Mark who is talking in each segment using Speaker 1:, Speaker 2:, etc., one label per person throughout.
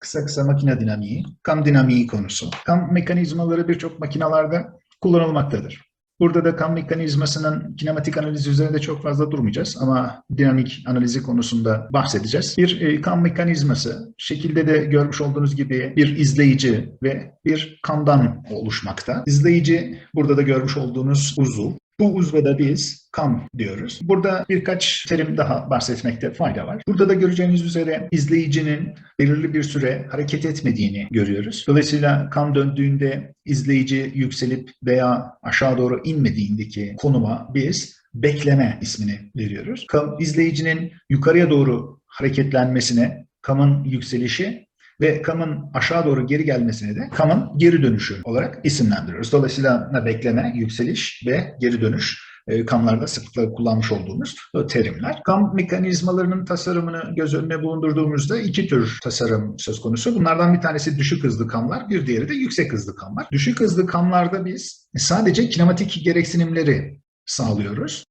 Speaker 1: Kısa kısa makine dinamiği, kam dinamiği konusu. Kam mekanizmaları birçok makinalarda kullanılmaktadır. Burada da kam mekanizmasının kinematik analizi üzerinde çok fazla durmayacağız ama dinamik analizi konusunda bahsedeceğiz. Bir e, kam mekanizması şekilde de görmüş olduğunuz gibi bir izleyici ve bir kamdan oluşmakta. İzleyici burada da görmüş olduğunuz uzuv. Bu uzvada biz kam diyoruz. Burada birkaç terim daha bahsetmekte fayda var. Burada da göreceğiniz üzere izleyicinin belirli bir süre hareket etmediğini görüyoruz. Dolayısıyla kam döndüğünde izleyici yükselip veya aşağı doğru inmediğindeki konuma biz bekleme ismini veriyoruz. Kam, izleyicinin yukarıya doğru hareketlenmesine kamın yükselişi ve kamın aşağı doğru geri gelmesine de kamın geri dönüşü olarak isimlendiriyoruz. Dolayısıyla bekleme, yükseliş ve geri dönüş e, kamlarda sıklıkla kullanmış olduğumuz terimler. Kam mekanizmalarının tasarımını göz önüne bulundurduğumuzda iki tür tasarım söz konusu. Bunlardan bir tanesi düşük hızlı kamlar, bir diğeri de yüksek hızlı kamlar. Düşük hızlı kamlarda biz sadece kinematik gereksinimleri sağlıyoruz.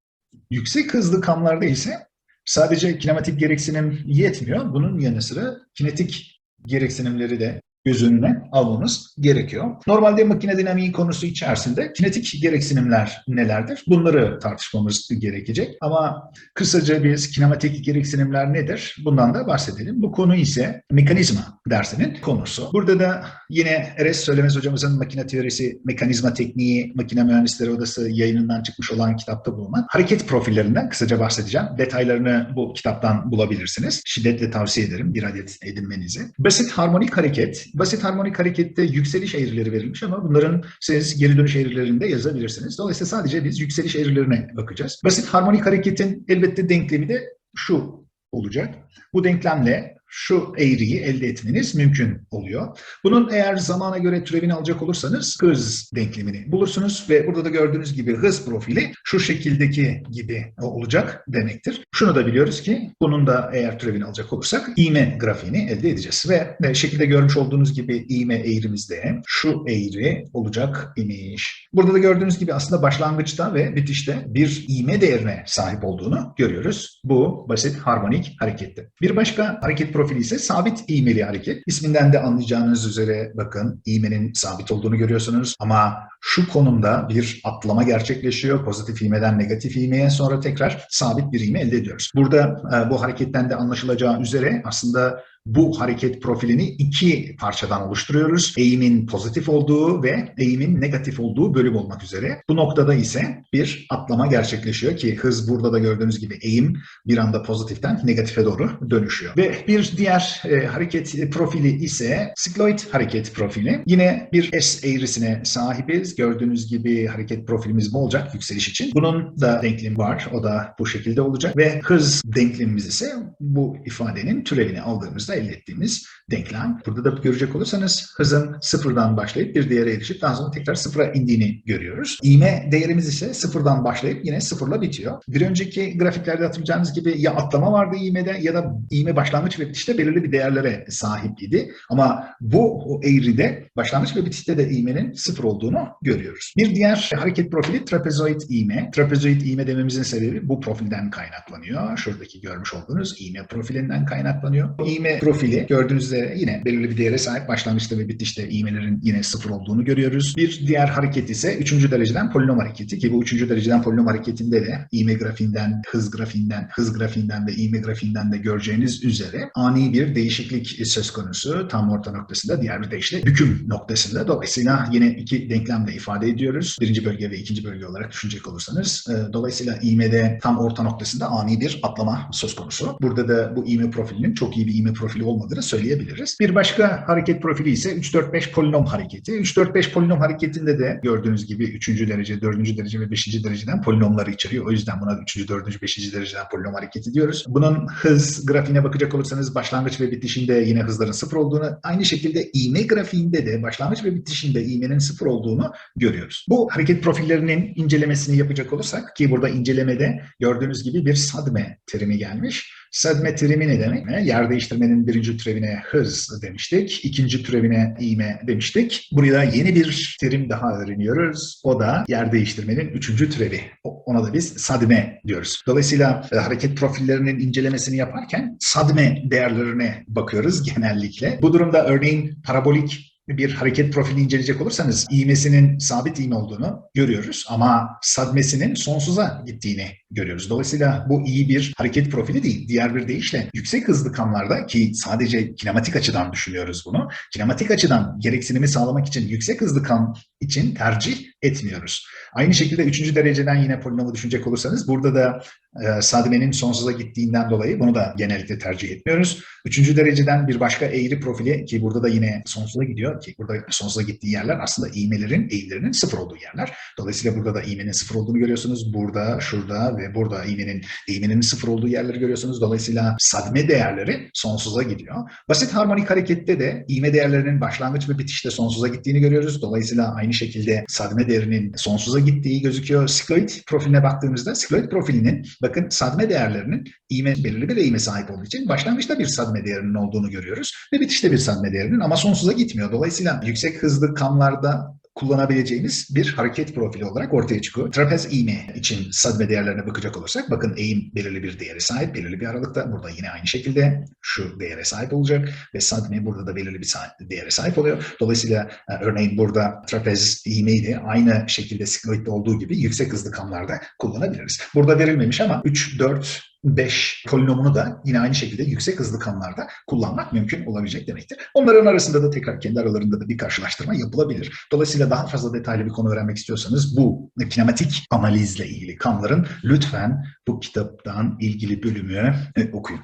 Speaker 1: Yüksek hızlı kamlarda ise sadece kinematik gereksinim yetmiyor. Bunun yanı sıra kinetik gereksinimleri de göz önüne almamız gerekiyor. Normalde makine dinamiği konusu içerisinde kinetik gereksinimler nelerdir? Bunları tartışmamız gerekecek. Ama kısaca biz kinematik gereksinimler nedir? Bundan da bahsedelim. Bu konu ise mekanizma dersinin konusu. Burada da yine Eres Söylemez hocamızın makine teorisi, mekanizma tekniği, makine mühendisleri odası yayınından çıkmış olan kitapta bulunan hareket profillerinden kısaca bahsedeceğim. Detaylarını bu kitaptan bulabilirsiniz. Şiddetle tavsiye ederim bir adet edinmenizi. Basit harmonik hareket, basit harmonik harekette yükseliş eğrileri verilmiş ama bunların siz geri dönüş eğrilerinde yazabilirsiniz. Dolayısıyla sadece biz yükseliş eğrilerine bakacağız. Basit harmonik hareketin elbette denklemi de şu olacak. Bu denklemle şu eğriyi elde etmeniz mümkün oluyor. Bunun eğer zamana göre türevini alacak olursanız hız denklemini bulursunuz ve burada da gördüğünüz gibi hız profili şu şekildeki gibi olacak demektir. Şunu da biliyoruz ki bunun da eğer türevini alacak olursak iğme grafiğini elde edeceğiz ve şekilde görmüş olduğunuz gibi iğme eğrimizde şu eğri olacak imiş. Burada da gördüğünüz gibi aslında başlangıçta ve bitişte bir iğme değerine sahip olduğunu görüyoruz. Bu basit harmonik harekette. Bir başka hareket profili ise sabit iğmeli hareket. İsminden de anlayacağınız üzere bakın iğmenin sabit olduğunu görüyorsunuz ama şu konumda bir atlama gerçekleşiyor. Pozitif iğmeden negatif iğmeye sonra tekrar sabit bir iğme elde ediyoruz. Burada bu hareketten de anlaşılacağı üzere aslında bu hareket profilini iki parçadan oluşturuyoruz. Eğimin pozitif olduğu ve eğimin negatif olduğu bölüm olmak üzere. Bu noktada ise bir atlama gerçekleşiyor ki hız burada da gördüğünüz gibi eğim bir anda pozitiften negatife doğru dönüşüyor. Ve bir diğer e, hareket profili ise sikloid hareket profili. Yine bir S eğrisine sahibiz. Gördüğünüz gibi hareket profilimiz bu olacak yükseliş için. Bunun da denklemi var. O da bu şekilde olacak. Ve hız denklemimiz ise bu ifadenin türevini aldığımızda elde ettiğimiz denklem. Burada da görecek olursanız hızın sıfırdan başlayıp bir değere erişip daha sonra tekrar sıfıra indiğini görüyoruz. İğme değerimiz ise sıfırdan başlayıp yine sıfırla bitiyor. Bir önceki grafiklerde hatırlayacağınız gibi ya atlama vardı iğmede ya da iğme başlangıç ve bitişte belirli bir değerlere sahip. Ama bu eğride başlangıç ve bitişte de iğmenin sıfır olduğunu görüyoruz. Bir diğer hareket profili trapezoid iğme. Trapezoid iğme dememizin sebebi bu profilden kaynaklanıyor. Şuradaki görmüş olduğunuz iğme profilinden kaynaklanıyor. İğme profili gördüğünüz üzere yine belirli bir değere sahip başlangıçta ve bitişte iğmelerin yine sıfır olduğunu görüyoruz. Bir diğer hareket ise üçüncü dereceden polinom hareketi ki bu üçüncü dereceden polinom hareketinde de iğme grafiğinden, hız grafiğinden, hız grafiğinden ve iğme grafiğinden de göreceğiniz üzere ani bir değişiklik söz konusu tam orta noktasında diğer bir deyişle büküm noktasında. Dolayısıyla yine iki denklemle ifade ediyoruz. Birinci bölge ve ikinci bölge olarak düşünecek olursanız. Dolayısıyla iğmede tam orta noktasında ani bir atlama söz konusu. Burada da bu iğme profilinin çok iyi bir iğme profili olmadığını söyleyebiliriz. Bir başka hareket profili ise 3-4-5 polinom hareketi. 3-4-5 polinom hareketinde de gördüğünüz gibi 3. derece, 4. derece ve 5. dereceden polinomları içeriyor. O yüzden buna 3. 4. 5. dereceden polinom hareketi diyoruz. Bunun hız grafiğine bakacak olursanız başlangıç ve bitişinde yine hızların sıfır olduğunu, aynı şekilde iğme grafiğinde de başlangıç ve bitişinde iğmenin sıfır olduğunu görüyoruz. Bu hareket profillerinin incelemesini yapacak olursak ki burada incelemede gördüğünüz gibi bir sadme terimi gelmiş. Sadme terimi ne demek? Yer değiştirmenin birinci türevine hız demiştik. ikinci türevine iğme demiştik. Burada yeni bir terim daha öğreniyoruz. O da yer değiştirmenin üçüncü türevi. Ona da biz sadme diyoruz. Dolayısıyla e, hareket profillerinin incelemesini yaparken sadme değerlerine bakıyoruz genellikle. Bu durumda örneğin parabolik bir hareket profili inceleyecek olursanız iğmesinin sabit iğme olduğunu görüyoruz ama sadmesinin sonsuza gittiğini görüyoruz. Dolayısıyla bu iyi bir hareket profili değil. Diğer bir deyişle yüksek hızlı kamlarda ki sadece kinematik açıdan düşünüyoruz bunu. Kinematik açıdan gereksinimi sağlamak için yüksek hızlı kam için tercih etmiyoruz. Aynı şekilde üçüncü dereceden yine polinomu düşünecek olursanız burada da e, sadmenin sonsuza gittiğinden dolayı bunu da genellikle tercih etmiyoruz. Üçüncü dereceden bir başka eğri profili ki burada da yine sonsuza gidiyor ki burada sonsuza gittiği yerler aslında iğmelerin eğrilerinin sıfır olduğu yerler. Dolayısıyla burada da iğmenin sıfır olduğunu görüyorsunuz. Burada, şurada ve burada iğmenin iğmenin sıfır olduğu yerleri görüyorsunuz. Dolayısıyla sadme değerleri sonsuza gidiyor. Basit harmonik harekette de iğme değerlerinin başlangıç ve bitişte sonsuza gittiğini görüyoruz. Dolayısıyla aynı şekilde sadme değerinin sonsuza gittiği gözüküyor. Sikloid profiline baktığımızda sikloid profilinin bakın sadme değerlerinin iğme belirli bir eğime sahip olduğu için başlangıçta bir sadme değerinin olduğunu görüyoruz ve bitişte bir sadme değerinin ama sonsuza gitmiyor. Dolayısıyla yüksek hızlı kamlarda kullanabileceğimiz bir hareket profili olarak ortaya çıkıyor. Trapez iğme için sadme değerlerine bakacak olursak bakın eğim belirli bir değere sahip, belirli bir aralıkta. Burada yine aynı şekilde şu değere sahip olacak ve sadme burada da belirli bir değere sahip oluyor. Dolayısıyla e, örneğin burada trapez iğmeyi de aynı şekilde sikloidde olduğu gibi yüksek hızlı kamlarda kullanabiliriz. Burada verilmemiş ama 3, 4, 5 polinomunu da yine aynı şekilde yüksek hızlı kamlarda kullanmak mümkün olabilecek demektir. Onların arasında da tekrar kendi aralarında da bir karşılaştırma yapılabilir. Dolayısıyla daha fazla detaylı bir konu öğrenmek istiyorsanız bu kinematik analizle ilgili kamların lütfen bu kitaptan ilgili bölümü e, okuyun.